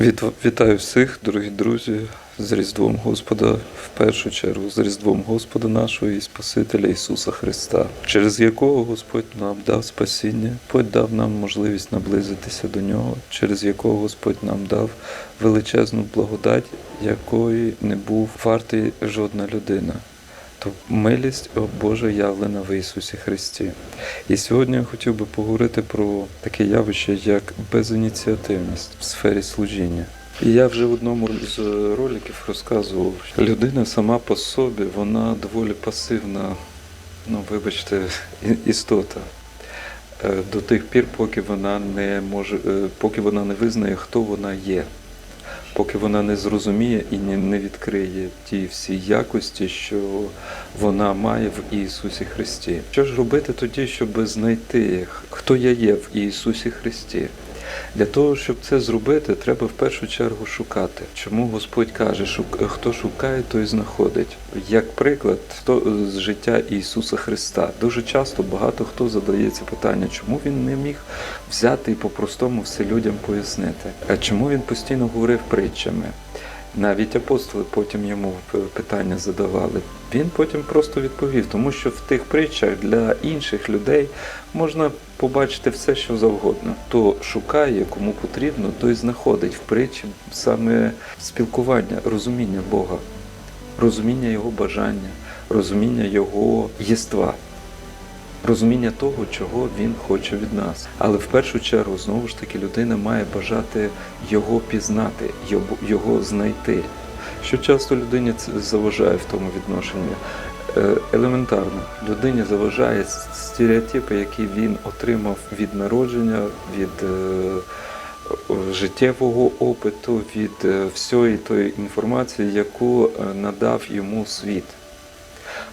Вітаю всіх, дорогі друзі, з Різдвом Господа, в першу чергу з Різдвом Господа нашого і Спасителя Ісуса Христа, через якого Господь нам дав спасіння, Господь дав нам можливість наблизитися до Нього, через якого Господь нам дав величезну благодать, якої не був вартий жодна людина. То милість Божа явлена в Ісусі Христі. І сьогодні я хотів би поговорити про таке явище, як безініціативність в сфері служіння. І я вже в одному з роликів розказував, що людина сама по собі, вона доволі пасивна, ну вибачте, істота. Е, До тих пір, поки вона не може, е, поки вона не визнає, хто вона є поки вона не зрозуміє і не відкриє ті всі якості, що вона має в Ісусі Христі. Що ж робити тоді, щоб знайти, хто я є в Ісусі Христі? Для того, щоб це зробити, треба в першу чергу шукати. Чому Господь каже, «Шук- хто шукає, той знаходить. Як приклад, хто з життя Ісуса Христа. Дуже часто багато хто задається питання, чому він не міг взяти і по-простому все людям пояснити. А чому він постійно говорив притчами? Навіть апостоли потім йому питання задавали. Він потім просто відповів, тому що в тих притчах для інших людей можна побачити все, що завгодно. Хто шукає, кому потрібно, той знаходить в притчі саме спілкування, розуміння Бога, розуміння Його бажання, розуміння Його єства розуміння того, чого він хоче від нас. Але в першу чергу, знову ж таки, людина має бажати його пізнати, його- знайти. Що часто людині заважає в тому відношенні? Е, Елементарно, людині заважає стереотипи, які він отримав від народження, від е, життєвого опиту, від е, всієї тої інформації, яку надав йому світ.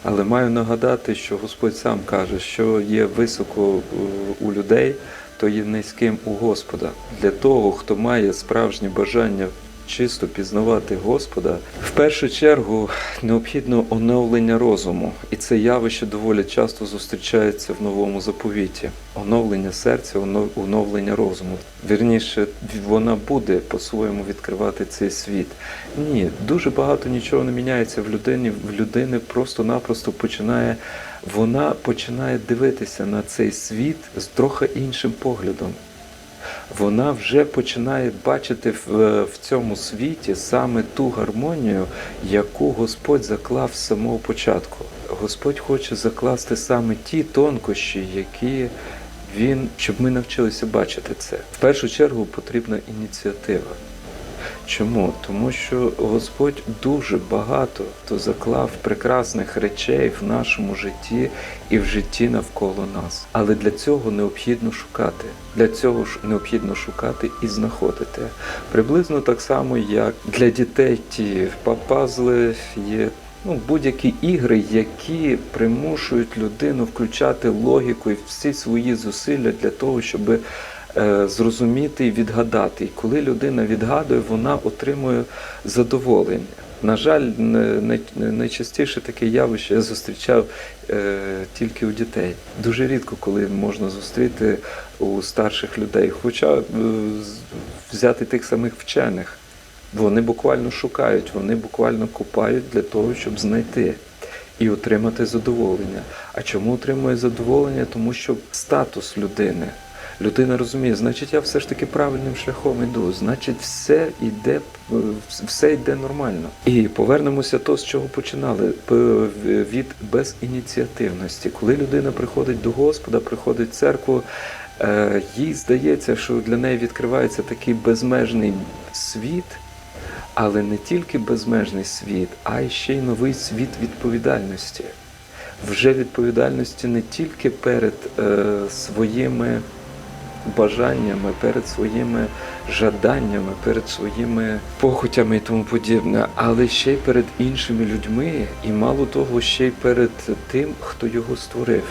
Але маю нагадати, що Господь сам каже, що є високо е, у людей, то є низьким у Господа. Для того, хто має справжнє бажання чисто пізнавати Господа, в першу чергу необхідно оновлення розуму. І це явище доволі часто зустрічається в новому заповіті. Оновлення серця, оно- оновлення розуму. Вірніше, вона буде по-своєму відкривати цей світ. Ні, дуже багато нічого не міняється в людині. В людини просто-напросто починає вона починає дивитися на цей світ з трохи іншим поглядом. Вона вже починає бачити в, в цьому світі саме ту гармонію, яку Господь заклав з самого початку. Господь хоче закласти саме ті тонкощі, які він, щоб ми навчилися бачити це. В першу чергу потрібна ініціатива. Чому? Тому що Господь дуже багато то заклав прекрасних речей в нашому житті і в житті навколо нас. Але для цього необхідно шукати. Для цього ж необхідно шукати і знаходити. Приблизно так само, як для дітей ті пазли є. Ну, будь-які ігри, які примушують людину включати логіку і всі свої зусилля для того, щоб е, зрозуміти і відгадати. І коли людина відгадує, вона отримує задоволення. На жаль, найчастіше таке явище я зустрічав е, тільки у дітей. Дуже рідко, коли можна зустріти у старших людей. Хоча е, взяти тих самих вчених. Вони буквально шукають, вони буквально купають для того, щоб знайти і отримати задоволення. А чому отримує задоволення? Тому що статус людини. Людина розуміє, значить, я все ж таки правильним шляхом іду, значить, все йде, все йде нормально. І повернемося то, з чого починали від безініціативності. Коли людина приходить до Господа, приходить в церкву, е, їй здається, що для неї відкривається такий безмежний світ. Але не тільки безмежний світ, а й ще й новий світ відповідальності. Вже відповідальності не тільки перед е, своїми бажаннями, перед своїми жаданнями, перед своїми похотями і тому подібне, але ще й перед іншими людьми, і мало того, ще й перед тим, хто його створив.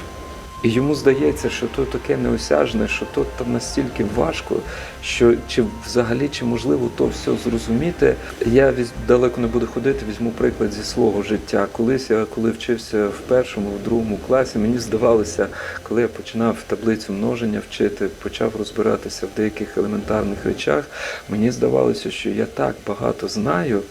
І йому здається, що то таке неосяжне, що то там настільки важко, що чи взагалі чи можливо то все зрозуміти. Я далеко не буду ходити, візьму приклад зі свого життя. Колись я коли вчився в першому, в другому класі, мені здавалося, коли я починав таблицю множення вчити, почав розбиратися в деяких елементарних речах, мені здавалося, що я так багато знаю,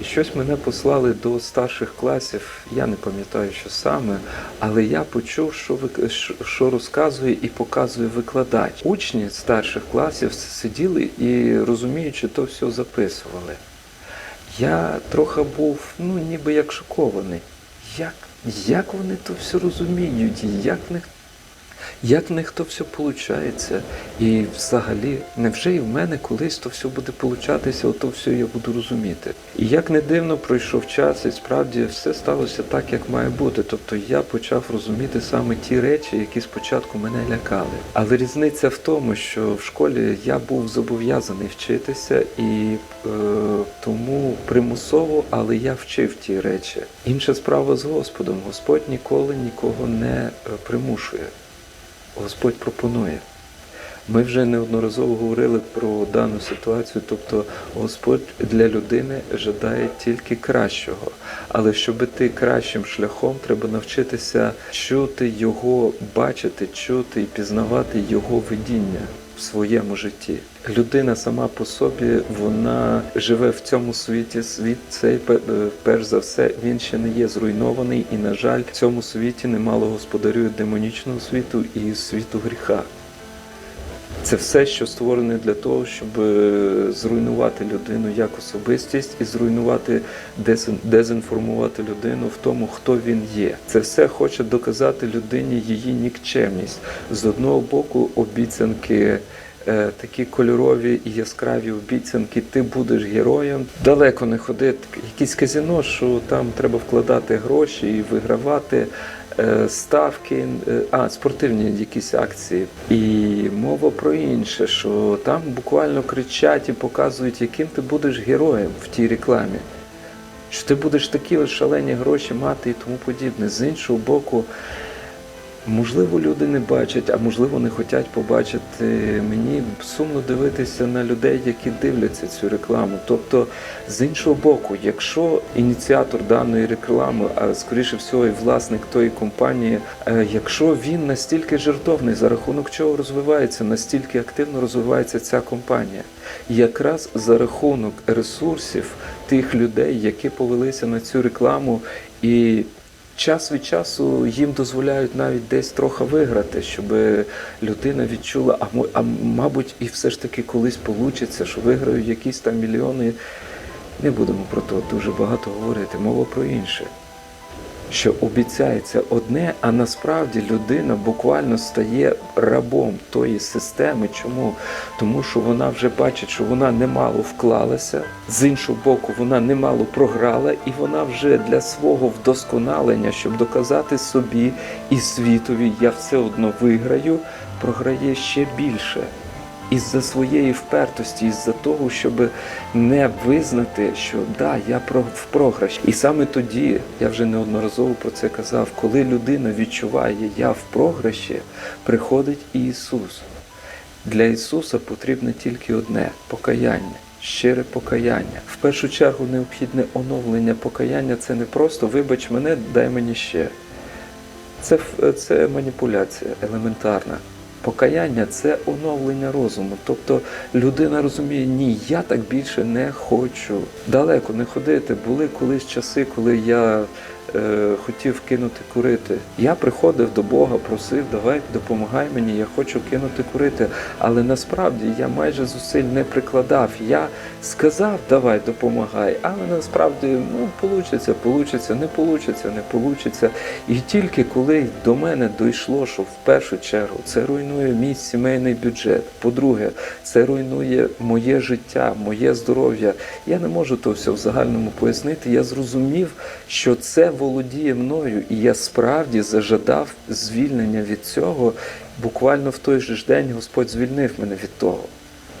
і щось мене послали до старших класів. Я не пам'ятаю, що саме, але я почув, що вик- що- розказує і показує викладач. Учні старших класів сиділи і розуміючи, то все записували. Я трохи був, ну ніби як шокований. Як, як вони то все розуміють, як в них як в них то все виходить? І взагалі, невже і в мене колись то все буде получатися, ото все я буду розуміти. І як не дивно пройшов час, і справді все сталося так, як має бути. Тобто я почав розуміти саме ті речі, які спочатку мене лякали. Але різниця в тому, що в школі я був зобов'язаний вчитися і е, тому примусово, але я вчив ті речі. Інша справа з Господом. Господь ніколи нікого не е, примушує. Господь пропонує. Ми вже неодноразово говорили про дану ситуацію, тобто Господь для людини жадає тільки кращого. Але щоб іти кращим шляхом, треба навчитися чути Його, бачити, чути і пізнавати Його видіння в своєму житті. Людина сама по собі вона живе в цьому світі. Світ цей е, перш за все він ще не є зруйнований, і на жаль, в цьому світі немало господарює демонічного світу і світу гріха. Це все, що створене для того, щоб е, зруйнувати людину як особистість і зруйнувати, дезінформувати людину в тому, хто він є. Це все хоче доказати людині її нікчемність. З одного боку, обіцянки. Е, Такі кольорові і яскраві обіцянки, ти будеш героєм. Далеко не ходи. Якісь казино, що там треба вкладати гроші і вигравати е, ставки, е, а спортивні якісь акції. І мова про інше, що там буквально кричать і показують, яким ти будеш героєм в тій рекламі. Що ти будеш такі шалені гроші мати і тому подібне. З іншого боку, можливо, люди не бачать, а можливо, не хочуть побачити. Мені сумно дивитися на людей, які дивляться цю рекламу. Тобто, з іншого боку, якщо ініціатор даної реклами, а скоріше всього, і власник тої компанії, е, якщо він настільки жертовний, за рахунок чого розвивається, настільки активно розвивається ця компанія, якраз за рахунок ресурсів тих людей, які повелися на цю рекламу і. Час від часу їм дозволяють навіть десь трохи виграти, щоб людина відчула, а, а мабуть, і все ж таки колись вийде, що виграють якісь там мільйони. Не будемо про то дуже багато говорити. Мова про інше. Що обіцяється одне, а насправді людина буквально стає рабом тої системи. Чому? Тому що вона вже бачить, що вона немало вклалася, з іншого боку, вона немало програла, і вона вже для свого вдосконалення, щоб доказати собі і світові, я все одно виграю, програє ще більше із-за своєї впертості, із-за того, щоб не визнати, що да, я в програші. І саме тоді я вже неодноразово про це казав, коли людина відчуває я в програші, приходить Ісус. Для Ісуса потрібне тільки одне покаяння. Щире покаяння. В першу чергу необхідне оновлення покаяння це не просто вибач мене, дай мені ще. Це, це маніпуляція елементарна. Покаяння це оновлення розуму. Тобто людина розуміє, ні, я так більше не хочу. Далеко не ходити. Були колись часи, коли я хотів кинути курити. Я приходив до Бога, просив, давай допомагай мені, я хочу кинути курити. Але насправді я майже зусиль не прикладав. Я сказав, давай допомагай, але насправді ну получиться, получиться, не получиться, не получиться. І тільки коли до мене дійшло, що в першу чергу це руйнує мій сімейний бюджет. По-друге, це руйнує моє життя, моє здоров'я. Я не можу то все в загальному пояснити. Я зрозумів, що це володіє мною, і я справді зажадав звільнення від цього. Буквально в той же ж день Господь звільнив мене від того.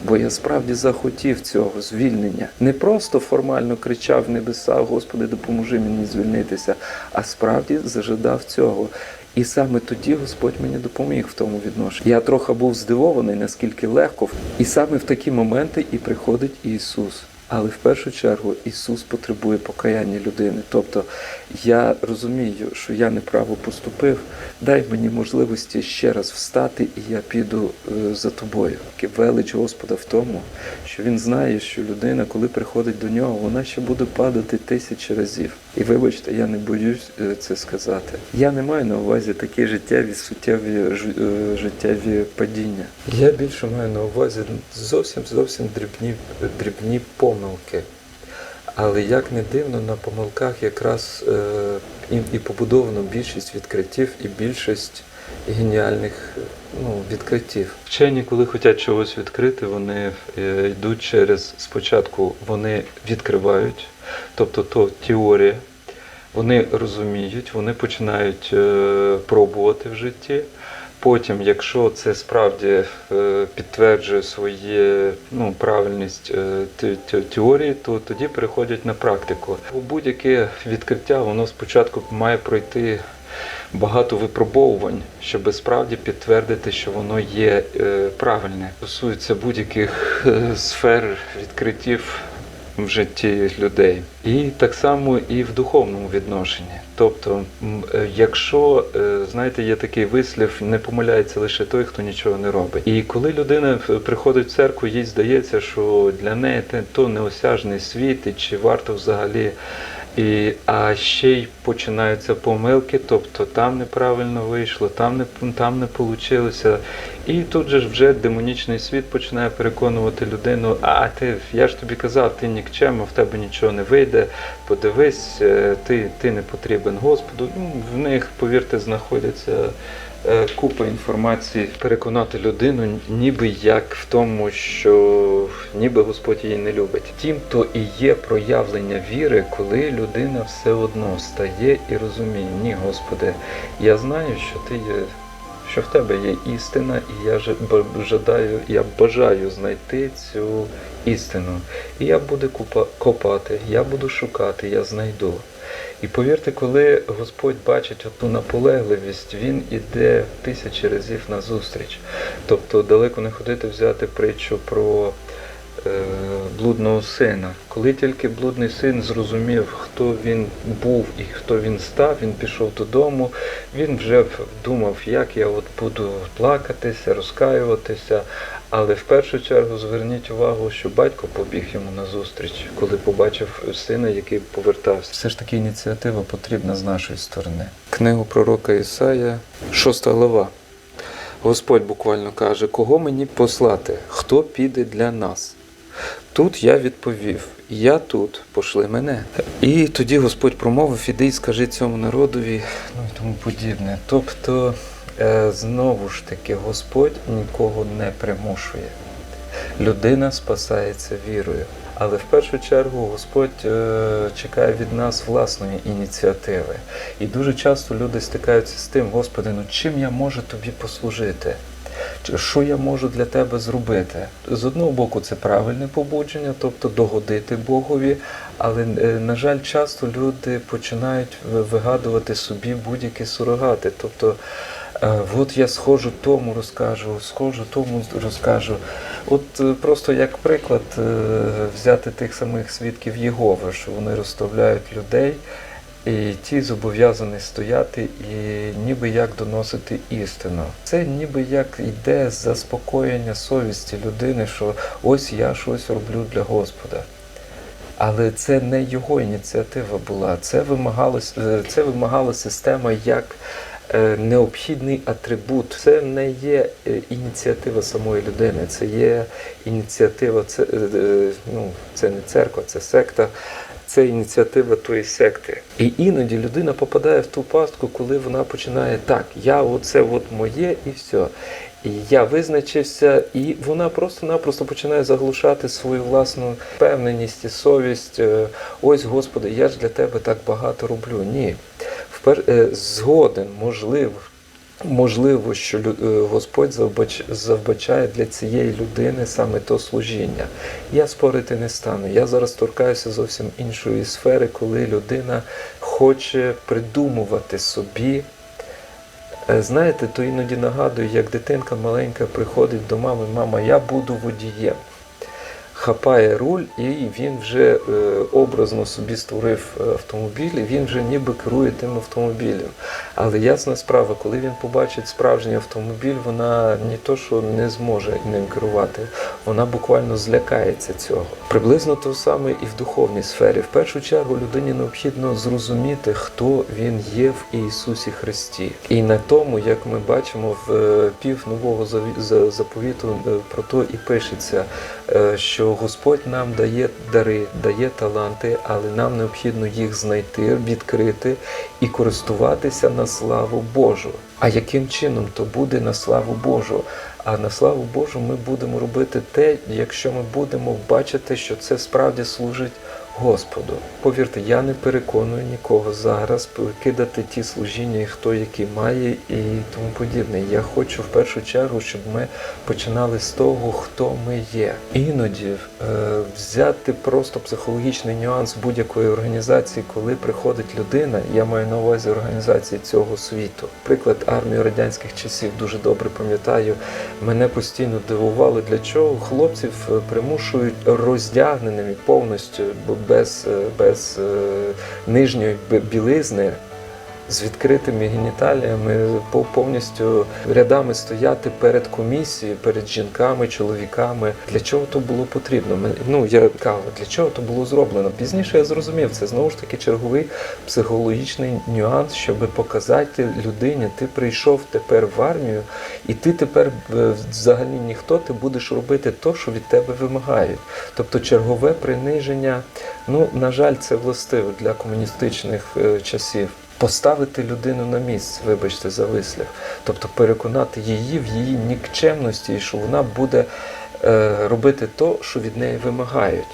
Бо я справді захотів цього звільнення. Не просто формально кричав в небеса, Господи, допоможи мені звільнитися, а справді зажадав цього. І саме тоді Господь мені допоміг в тому відношенні. Я трохи був здивований, наскільки легко. І саме в такі моменти і приходить Ісус. Але в першу чергу Ісус потребує покаяння людини. Тобто я розумію, що я неправо поступив. Дай мені можливості ще раз встати, і я піду е, за тобою. Велич Господа в тому, що він знає, що людина, коли приходить до нього, вона ще буде падати тисячі разів. І вибачте, я не боюсь е, це сказати. Я не маю на увазі такі життєві суттєві е, життєві падіння. Я більше маю на увазі зовсім зовсім дрібні, дрібні помилки. Але як не дивно, на помилках якраз е, і, і побудовано більшість відкриттів і більшість геніальних ну, відкриттів. Вчені, коли хочуть чогось відкрити, вони е, йдуть через спочатку вони відкривають, тобто то теорія, вони розуміють, вони починають е, пробувати в житті. Потім, якщо це справді е, підтверджує своє ну, правильність те- те- теорії, то тоді переходять на практику. Будь-яке відкриття воно спочатку має пройти багато випробовувань, щоб справді підтвердити, що воно є е, правильне. Стосується будь-яких е, сфер відкриттів в житті людей. І так само і в духовному відношенні. Тобто, е, якщо знаєте, є такий вислів, не помиляється лише той, хто нічого не робить. І коли людина приходить в церкву, їй здається, що для неї то неосяжний світ, і чи варто взагалі. І, а ще й починаються помилки, тобто там неправильно вийшло, там не там не вийшло. І тут же ж вже демонічний світ починає переконувати людину, а ти я ж тобі казав, ти нікчема, в тебе нічого не вийде. Подивись, е, ти, ти не потрібен Господу. Ну, в них, повірте, знаходяться купа інформації переконати людину, ніби як в тому, що ніби Господь її не любить. Тім то і є проявлення віри, коли людина все одно стає і розуміє, ні, Господи, я знаю, що ти є. Що в тебе є істина, і я ж- жадаю, я бажаю знайти цю істину. І я буду купа- копати, я буду шукати, я знайду. І повірте, коли Господь бачить оту наполегливість, він іде тисячі разів на зустріч. Тобто далеко не ходити взяти притчу про е, блудного сина. Коли тільки блудний син зрозумів, хто він був і хто він став, він пішов додому, він вже думав, як я от буду плакатися, розкаюватися. Але в першу чергу зверніть увагу, що батько побіг йому на зустріч, коли побачив сина, який повертався. Все ж таки ініціатива потрібна з нашої сторони. Книгу пророка Ісая, шоста глава. Господь буквально каже, кого мені послати, хто піде для нас. Тут я відповів: Я тут, пошли мене. І тоді Господь промовив, іди і скажи цьому народові, ну і тому подібне. Тобто, знову ж таки, Господь нікого не примушує. Людина спасається вірою. Але в першу чергу Господь е, чекає від нас власної ініціативи. І дуже часто люди стикаються з тим, Господи, ну чим я можу тобі послужити? Що я можу для тебе зробити? З одного боку, це правильне побудження, тобто догодити Богові, але, е, на жаль, часто люди починають вигадувати собі будь-які сурогати. Тобто, е, от я схожу тому розкажу, схожу тому розкажу. От е, просто як приклад е, взяти тих самих свідків Єгови, що вони розставляють людей. І ті зобов'язані стояти і ніби як доносити істину. Це ніби як йде заспокоєння совісті людини, що ось я щось роблю для Господа. Але це не його ініціатива була. Це вимагало, це вимагала система як е, необхідний атрибут. Це не є е, ініціатива самої людини, це є ініціатива, це, е, е, ну, це не церква, це секта. Це ініціатива тої секти. І іноді людина попадає в ту пастку, коли вона починає так, я оце от моє і все. І я визначився, і вона просто-напросто починає заглушати свою власну впевненість і совість. Е, Ось, Господи, я ж для тебе так багато роблю. Ні. Е, Згоден, можливо, можливо, що е, Господь завбач... завбачає для цієї людини саме то служіння. Я спорити не стану. Я зараз торкаюся зовсім іншої сфери, коли людина хоче придумувати собі Е, Знаєте, то іноді нагадую, як дитинка маленька приходить до мами, мама, я буду водієм. Хапає руль, і він вже е, образно собі створив е, автомобіль, і він вже ніби керує тим автомобілем. Але ясна справа, коли він побачить справжній автомобіль, вона не то, що не зможе ним керувати, вона буквально злякається цього. Приблизно то саме і в духовній сфері. В першу чергу людині необхідно зрозуміти, хто він є в Ісусі Христі. І на тому, як ми бачимо в е, пів нового заповіту, про то і пишеться, е, що Господь нам дає дари, дає таланти, але нам необхідно їх знайти, відкрити і користуватися на славу Божу. А яким чином то буде на славу Божу? А на славу Божу ми будемо робити те, якщо ми будемо бачити, що це справді служить Господу. Повірте, я не переконую нікого зараз кидати ті служіння, хто які має і тому подібне. Я хочу в першу чергу, щоб ми починали з того, хто ми є. Іноді е, взяти просто психологічний нюанс будь-якої організації, коли приходить людина, я маю на увазі організації цього світу. Приклад армії радянських часів дуже добре пам'ятаю. Мене постійно дивувало, для чого хлопців е, примушують роздягненими повністю, без, е, без е, нижньої білизни. З відкритими геніталіями по- повністю рядами стояти перед комісією, перед жінками, чоловіками. Для чого то було потрібно? Ну я кажу, для чого то було зроблено? Пізніше я зрозумів, це знову ж таки черговий психологічний нюанс, щоб показати людині, ти прийшов тепер в армію, і ти тепер е, взагалі ніхто, ти будеш робити то, що від тебе вимагають. Тобто чергове приниження, ну на жаль, це властиво для комуністичних е, часів. Поставити людину на місце, вибачте, за вислів. Тобто переконати її в її нікчемності, і що вона буде е, робити то, що від неї вимагають.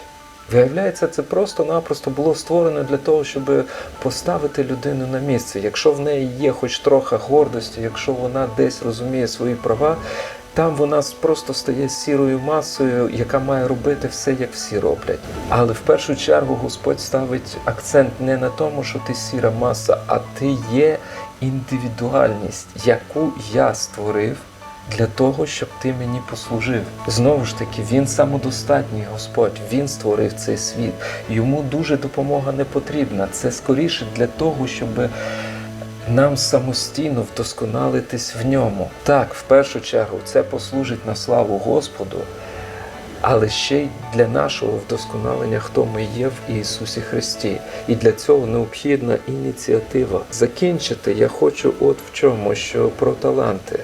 Виявляється, це просто-напросто було створено для того, щоб поставити людину на місце. Якщо в неї є хоч трохи гордості, якщо вона десь розуміє свої права, там вона просто стає сірою масою, яка має робити все, як всі роблять. Але в першу чергу Господь ставить акцент не на тому, що ти сіра маса, а ти є індивідуальність, яку я створив для того, щоб ти мені послужив. Знову ж таки, він самодостатній Господь, він створив цей світ. Йому дуже допомога не потрібна. Це скоріше для того, щоб нам самостійно вдосконалитись в ньому. Так, в першу чергу, це послужить на славу Господу, але ще й для нашого вдосконалення, хто ми є в Ісусі Христі. І для цього необхідна ініціатива. Закінчити я хочу от в чому, що про таланти.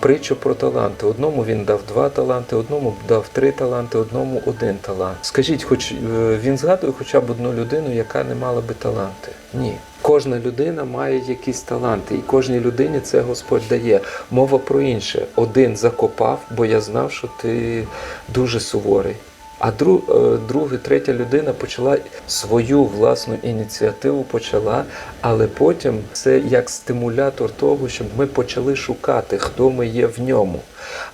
Притчу про таланти. Одному він дав два таланти, одному дав три таланти, одному один талант. Скажіть, хоч е, він згадує хоча б одну людину, яка не мала би таланти? Ні. Кожна людина має якісь таланти, і кожній людині це Господь дає. Мова про інше. Один закопав, бо я знав, що ти дуже суворий. А друг, е, друга, третя людина почала свою власну ініціативу почала, але потім це як стимулятор того, щоб ми почали шукати, хто ми є в ньому.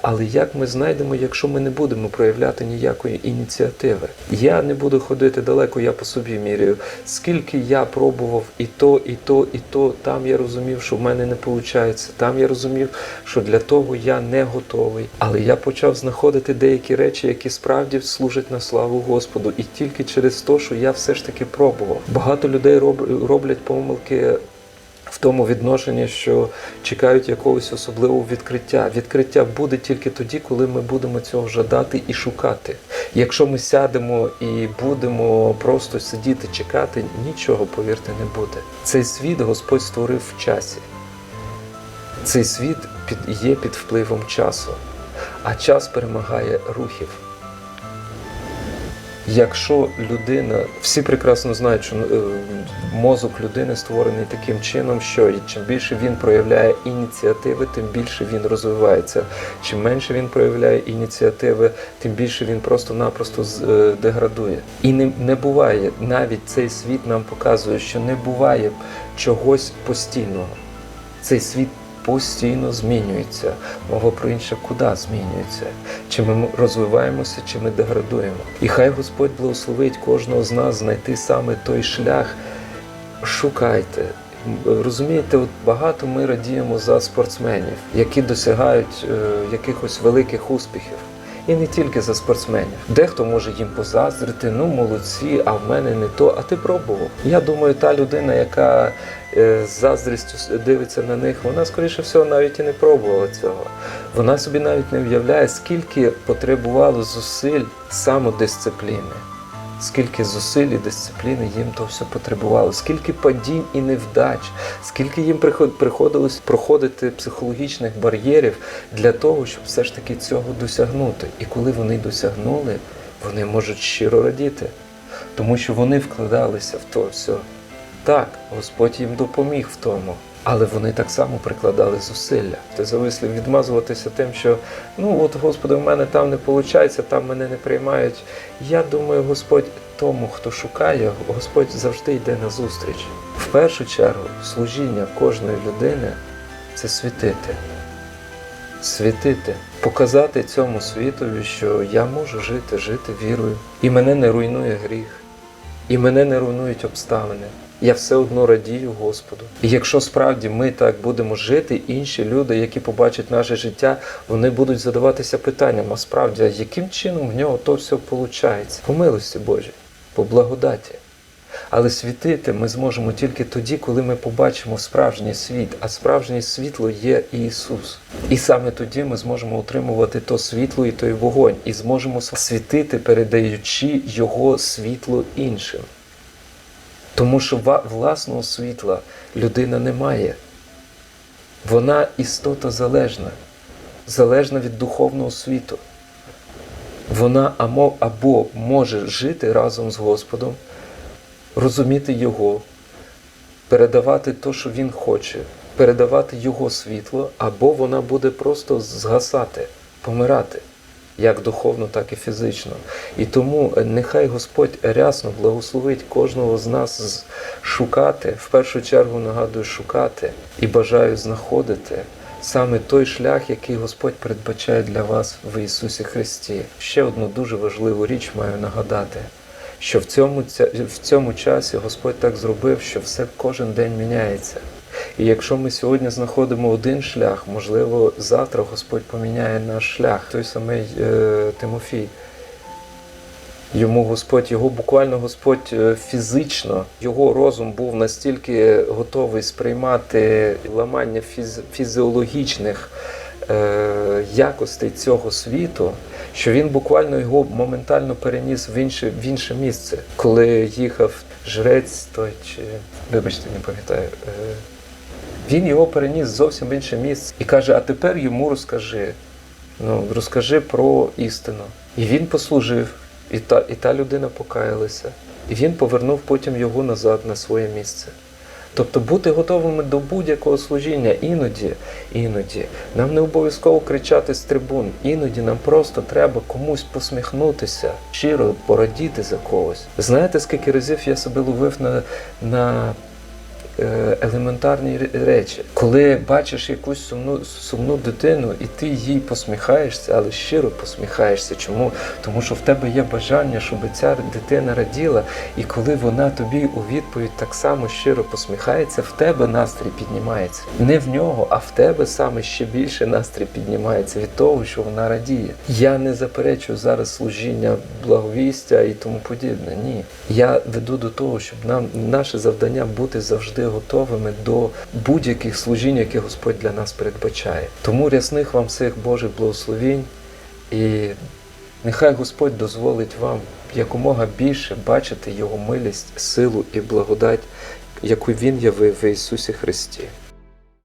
Але як ми знайдемо, якщо ми не будемо проявляти ніякої ініціативи? Я не буду ходити далеко, я по собі міряю. Скільки я пробував і то, і то, і то, там я розумів, що в мене не виходить. Там я розумів, що для того я не готовий. Але я почав знаходити деякі речі, які справді служать на славу Господу. І тільки через те, що я все ж таки пробував. Багато людей роб- роблять помилки в тому відношенні, що чекають якогось особливого відкриття. Відкриття буде тільки тоді, коли ми будемо цього жадати і шукати. Якщо ми сядемо і будемо просто сидіти, чекати, нічого, повірте, не буде. Цей світ Господь створив в часі. Цей світ є під впливом часу, а час перемагає рухів. Якщо людина, всі прекрасно знають, що е, мозок людини створений таким чином, що чим більше він проявляє ініціативи, тим більше він розвивається. Чим менше він проявляє ініціативи, тим більше він просто-напросто е, деградує. І не, не буває, навіть цей світ нам показує, що не буває чогось постійного. Цей світ постійно змінюється. Мова про інше, куди змінюється? Чи ми розвиваємося, чи ми деградуємо? І хай Господь благословить кожного з нас знайти саме той шлях. Шукайте, Розумієте, от багато ми радіємо за спортсменів, які досягають е, якихось великих успіхів. І не тільки за спортсменів. Дехто може їм позаздрити, ну молодці, а в мене не то. А ти пробував. Я думаю, та людина, яка е, з заздрістю дивиться на них, вона скоріше всього навіть і не пробувала цього. Вона собі навіть не уявляє, скільки потребувало зусиль самодисципліни. Скільки зусиль і дисципліни їм то все потребувало, скільки падінь і невдач, скільки їм приходилось проходити психологічних бар'єрів для того, щоб все ж таки цього досягнути. І коли вони досягнули, вони можуть щиро радіти, тому що вони вкладалися в то все. Так, Господь їм допоміг в тому, але вони так само прикладали зусилля. Ти завислів відмазуватися тим, що ну от Господи, в мене там не виходить, там мене не приймають. Я думаю, Господь тому, хто шукає, Господь завжди йде на зустріч. В першу чергу, служіння кожної людини це світити. Світити, показати цьому світові, що я можу жити, жити вірою. І мене не руйнує гріх, і мене не руйнують обставини. Я все одно радію Господу. І якщо справді ми так будемо жити, інші люди, які побачать наше життя, вони будуть задаватися питанням: а справді, яким чином в нього то все виходить? По милості Божій, по благодаті. Але світити ми зможемо тільки тоді, коли ми побачимо справжній світ, а справжнє світло є Ісус. І саме тоді ми зможемо отримувати то світло і той вогонь, і зможемо світити, передаючи Його світло іншим. Тому що власного світла людина не має. Вона істота залежна, залежна від духовного світу. Вона або може жити разом з Господом, розуміти Його, передавати те, що Він хоче, передавати Його світло, або вона буде просто згасати, помирати, як духовно, так і фізично. І тому е, нехай Господь рясно благословить кожного з нас шукати, в першу чергу нагадую, шукати і бажаю знаходити. Саме той шлях, який Господь передбачає для вас в Ісусі Христі. Ще одну дуже важливу річ маю нагадати що в цьому, в цьому часі Господь так зробив, що все кожен день міняється. І якщо ми сьогодні знаходимо один шлях, можливо, завтра Господь поміняє наш шлях. Той самий е, Тимофій. Йому Господь, його буквально Господь е, фізично, його розум був настільки готовий сприймати ламання фіз, фізіологічних е, якостей цього світу, що він буквально його моментально переніс в інше, в інше місце, коли їхав жрець той чи вибачте, не пам'ятаю. Е, він його переніс зовсім в інше місце і каже: а тепер йому розкажи. Ну, розкажи про істину. І він послужив, і та, і та людина покаялася. І він повернув потім його назад на своє місце. Тобто бути готовими до будь-якого служіння іноді, іноді нам не обов'язково кричати з трибун, іноді нам просто треба комусь посміхнутися, щиро порадіти за когось. Знаєте, скільки разів я себе ловив на, на елементарні речі. Коли бачиш якусь сумну, сумну дитину, і ти їй посміхаєшся, але щиро посміхаєшся. Чому? Тому що в тебе є бажання, щоб ця дитина раділа, і коли вона тобі у відповідь так само щиро посміхається, в тебе настрій піднімається. Не в нього, а в тебе саме ще більше настрій піднімається від того, що вона радіє. Я не заперечую зараз служіння благовістя і тому подібне. Ні. Я веду до того, щоб нам наше завдання бути завжди готовими до будь-яких служінь, які Господь для нас передбачає. Тому рясних вам всіх Божих благословінь і нехай Господь дозволить вам якомога більше бачити Його милість, силу і благодать, яку Він явив в Ісусі Христі.